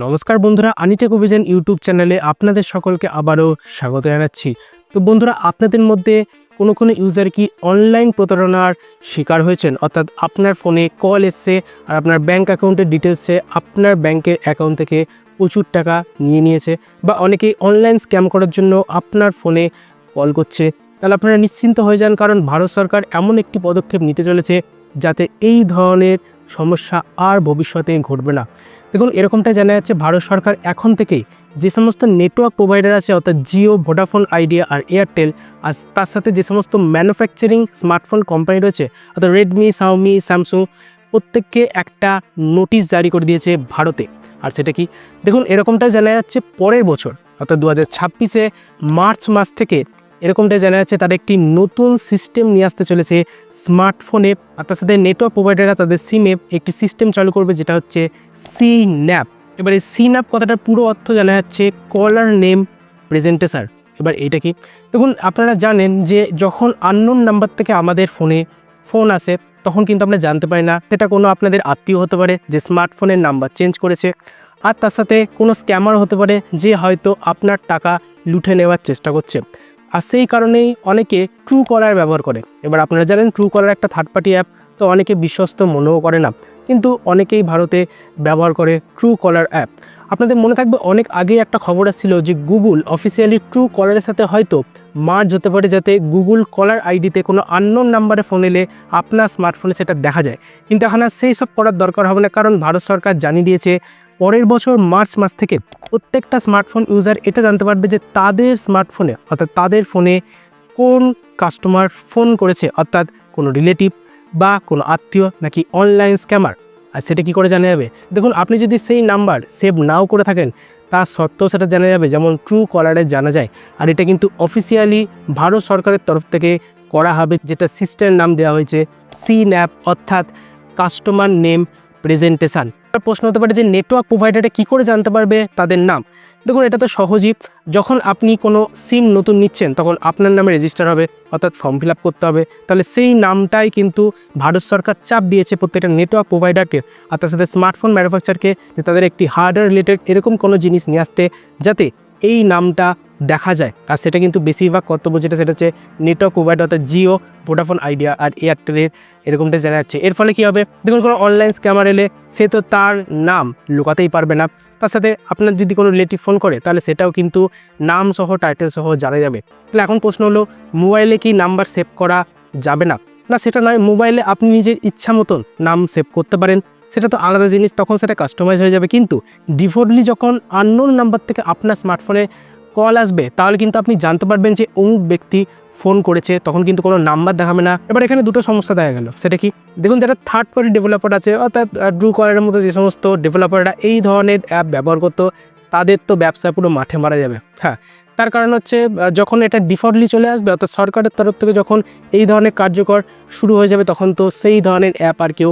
নমস্কার বন্ধুরা, আনিটেক অভিযান ইউটিউব চ্যানেলে আপনাদের সকলকে আবারও স্বাগত জানাচ্ছি। তো বন্ধুরা, আপনাদের মধ্যে কোনো কোনো ইউজার কি অনলাইন প্রতারণার শিকার হয়েছেন? অর্থাৎ আপনার ফোনে কল এসছে আর আপনার ব্যাংক অ্যাকাউন্টের ডিটেলসে আপনার ব্যাংকের অ্যাকাউন্ট থেকে প্রচুর টাকা নিয়ে নিয়েছে বা অনেকেই অনলাইন স্ক্যাম করার জন্য আপনার ফোনে কল করছে। তাহলে আপনারা নিশ্চিন্ত হয়ে যান, কারণ ভারত সরকার এমন একটি পদক্ষেপ নিতে চলেছে যাতে এই ধরনের সমস্যা আর ভবিষ্যতে ঘটবে না। দেখুন, এরকমটা জানা যাচ্ছে ভারত সরকার এখন থেকেই যে সমস্ত নেটওয়ার্ক প্রোভাইডার আছে, অর্থাৎ জিও ভোডাফোন আইডিয়া আর এয়ারটেল আর তার সাথে যে সমস্ত ম্যানুফ্যাকচারিং স্মার্টফোন কোম্পানি রয়েছে, অর্থাৎ রেডমি সাউমি স্যামসুং প্রত্যেককে একটা নোটিশ জারি করে দিয়েছে ভারতে। আর সেটা কি? দেখুন, এরকমটা জানা যাচ্ছে পরের বছর, অর্থাৎ দু হাজার মার্চ মাস থেকে এরকমটা জানা যাচ্ছে তারা একটি নতুন সিস্টেম নিয়ে আসতে চলেছে স্মার্টফোনে আর তার সাথে নেটওয়ার্ক প্রোভাইডাররা তাদের সিমে একটি সিস্টেম চালু করবে, যেটা হচ্ছে সি ন্যাপ এবার সি ন্যাপ কথাটার পুরো অর্থ জানা যাচ্ছে কলার নেম প্রেজেন্টেসার এবার এটা কি? দেখুন, আপনারা জানেন যে যখন আননোন নাম্বার থেকে আমাদের ফোনে ফোন আসে, তখন কিন্তু আমরা জানতে পারি না, সেটা কোনো আপনাদের আত্মীয় হতে পারে যে স্মার্টফোনের নাম্বার চেঞ্জ করেছে। আর তার সাথে কোনো স্ক্যামার হতে পারে যে হয়তো আপনার টাকা লুঠে নেওয়ার চেষ্টা করছে। আর সেই কারণেই অনেকে ট্রু কলার ব্যবহার করে। এবার আপনারা জানেন ট্রু কলার একটা থার্ড পার্টি অ্যাপ তো অনেকে বিশ্বস্ত মনেও করে না। কিন্তু অনেকেই ভারতে ব্যবহার করে ট্রু কলার অ্যাপ আপনাদের মনে থাকবে অনেক আগেই একটা খবর আসছিল যে গুগল অফিসিয়ালি ট্রু কলারের সাথে হয়তো মার্জ হতে পারে যাতে গুগল কলার আইডিতে কোনো আননোন নাম্বারে ফোন এলে আপনার স্মার্টফোনে সেটা দেখা যায়। কিন্তু এখন আর সেই সব করার দরকার হবে না, কারণ ভারত সরকার জানিয়ে দিয়েছে পরের বছর মার্চ মাস থেকে প্রত্যেকটা স্মার্টফোন ইউজার এটা জানতে পারবে যে তাদের স্মার্টফোনে অর্থাৎ তাদের ফোনে কোন কাস্টমার ফোন করেছে, অর্থাৎ কোনো রিলেটিভ বা কোনো আত্মীয় নাকি অনলাইন স্ক্যামার আর সেটা কি করে জানা যাবে? দেখুন, আপনি যদি সেই নাম্বার সেভ নাও করে থাকেন, তা সত্ত্বেও সেটা জানা যাবে যেমন ট্রু কলারে জানা যায়। আর এটা কিন্তু অফিসিয়ালি ভারত সরকারের তরফ থেকে করা হবে, যেটা সিস্টেমের নাম দেওয়া হয়েছে সি ন্যাপ অর্থাৎ কাস্টমার নেম প্রেজেন্টেশান প্রশ্ন হতে পারে যে নেটওয়ার্ক প্রোভাইডারে কী করে জানতে পারবে তাদের নাম? দেখুন, এটা তো সহজই। যখন আপনি কোনো সিম নতুন নিচ্ছেন, তখন আপনার নামে রেজিস্টার হবে, অর্থাৎ ফর্ম ফিল করতে হবে। তাহলে সেই নামটাই কিন্তু ভারত সরকার চাপ দিয়েছে প্রত্যেকটা নেটওয়ার্ক প্রোভাইডারকে আর তার সাথে স্মার্টফোন ম্যানুফ্যাকচারকে যে তাদের একটি হার্ডওয়্যার রিলেটেড এরকম কোনো জিনিস নিয়ে আসতে, যাতে এই নামটা দেখা যায়। আর সেটা কিন্তু বেশিরভাগ কর্তব্য যেটা, সেটা হচ্ছে নেটওয়ার্ক প্রোভাইডার অর্থাৎ জিও ভোডাফোন আইডিয়া আর এয়ারটেলের এরকমটা জানা যাচ্ছে। এর ফলে কী হবে? দেখুন, কোনো অনলাইন স্ক্যামার এলে সে তো তার নাম লুকাতেই পারবে না। তার সাথে আপনার যদি কোনো রিলেটিভ ফোন করে, তাহলে সেটাও কিন্তু নাম সহ টাইটেল সহ জানা যাবে। তাহলে এখন প্রশ্ন হলো মোবাইলে কি নাম্বার সেভ করা যাবে না? না, সেটা নয়। মোবাইলে আপনি নিজের ইচ্ছা মতন নাম সেভ করতে পারেন। সেটা তো আলাদা জিনিস, তখন সেটা কাস্টমাইজ হয়ে যাবে। কিন্তু ডিফল্টলি যখন আননোন নাম্বার থেকে আপনার স্মার্টফোনে কল আসবে, তাহলে কিন্তু আপনি জানতে পারবেন যে অমুক ব্যক্তি ফোন করেছে, তখন কিন্তু কোনো নাম্বার দেখাবে না। এবার এখানে দুটো সমস্যা দেখা গেল। সেটা কি? দেখুন, যারা থার্ড পার্টি ডেভেলপার আছে, অর্থাৎ ড্রু কলারের মতো যে সমস্ত ডেভেলপাররা এই ধরনের অ্যাপ ব্যবহার করতো, তাদের তো ব্যবসা পুরো মাঠে মারা যাবে। হ্যাঁ তার কারণ হচ্ছে যখন এটা ডিফল্টলি চলে আসবে, অর্থাৎ সরকারের তরফ থেকে যখন এই ধরনের কার্যকর শুরু হয়ে যাবে, তখন তো সেই ধরনের অ্যাপ আর কেউ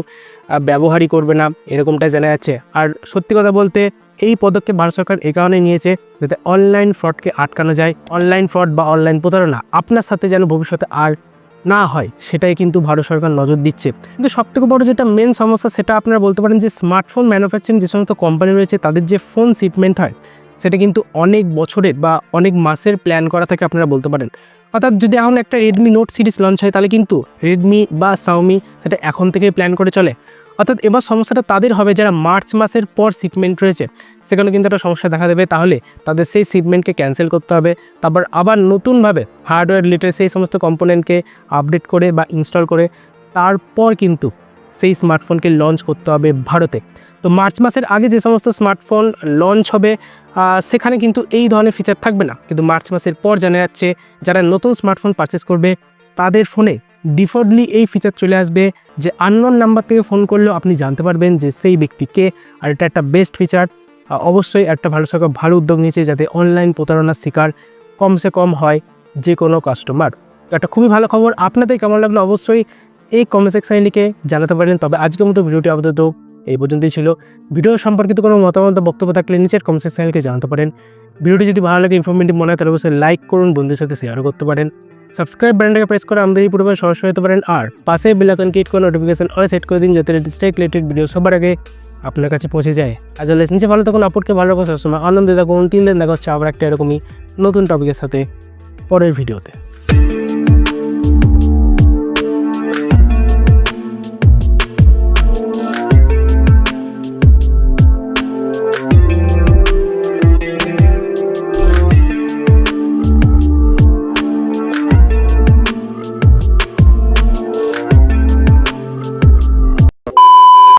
ব্যবহারই করবে না, এরকমটাই জানা যাচ্ছে। আর সত্যি কথা বলতে এই পদক্ষেপ ভারত সরকার এই কারণে নিয়েছে যাতে অনলাইন ফ্রডকে আটকানো যায়, অনলাইন ফ্রড বা অনলাইন প্রতারণা আপনার সাথে যেন ভবিষ্যতে আর না হয়, সেটাই কিন্তু ভারত সরকার নজর দিচ্ছে। কিন্তু সবথেকে বড় যেটা মেন সমস্যা সেটা আপনারা বলতে পারেন যে স্মার্টফোন ম্যানুফ্যাকচারিং যে সমস্ত কোম্পানি রয়েছে, তাদের যে ফোন শিপমেন্ট হয়, সেটা কিন্তু অনেক বছরের বা অনেক মাসের প্ল্যান করা থাকে আপনারা বলতে পারেন। অর্থাৎ যদি এখন একটা রেডমি নোট সিরিজ লঞ্চ হয়, তাহলে কিন্তু রেডমি বা সাউমি সেটা এখন থেকেই প্ল্যান করে চলে। অর্থাৎ এবার সমস্যাটা তাদের হবে যারা মার্চ মাসের পর শিপমেন্ট রয়েছে। সেখানে কিন্তু একটা সমস্যা দেখা দেবে। তাহলে তাদের সেই শিপমেন্টকে ক্যান্সেল করতে হবে। তারপর আবার নতুনভাবে হার্ডওয়্যার রিলেটেড সেই সমস্ত কম্পোনেন্টকে আপডেট করে বা ইনস্টল করে তারপর কিন্তু সেই স্মার্টফোনকে লঞ্চ করতে হবে ভারতে। তো মার্চ মাসের আগে যে সমস্ত স্মার্টফোন লঞ্চ হবে সেখানে কিন্তু এই ধরনের ফিচার থাকবে না। কিন্তু মার্চ মাসের পর জানা যাচ্ছে, যারা নতুন স্মার্টফোন পারচেস করবে, তাদের ফোনে ডিফল্টলি এই ফিচার চলে আসবে যে আননোন নাম্বার থেকে ফোন করলেও আপনি জানতে পারবেন যে সেই ব্যক্তিকে আর এটা একটা বেস্ট ফিচার অবশ্যই একটা ভালো সরকার ভালো উদ্যোগ নিয়েছে যাতে অনলাইন প্রতারণার শিকার কমসে কম হয় যে কোনো কাস্টমার একটা খুবই ভালো খবর। আপনাদের কেমন লাগল? অবশ্যই এই কমেন্ট সেকশানে লিখে জানাতে পারেন। তবে আজকের মতো ভিডিওটি আপাতত এই পর্যন্তই ছিল। ভিডিও সম্পর্কিত কোনো মতামত বক্তব্য থাকলে নিচের কমেন্ট সেকশানে লিখে জানাতে পারেন। ভিডিওটি যদি ভালো লাগে ইনফরমেটিভ মনে হয়, তাহলে অবশ্যই লাইক করুন, বন্ধুদের সাথে শেয়ারও করতে পারেন। সাবস্ক্রাইব বাটনটাকে প্রেস করে আমাদের এই পরিবার সহজ হতে পারেন। আর পাশে বেলাকন কিট করে নোটিফিকেশন অল সেট করে দিন যাতে লেটেস্ট রিলেটেড ভিডিও সবার আগে আপনার কাছে পৌঁছে যায়। আজ নিচে ভালো থাকুন আপটকে ভালো রাখব সবসময় আনন্দে থাকুন। তিন দিন দেখা হচ্ছে আবার একটা এরকমই নতুন টপিকের সাথে। পরের ভিডিওতে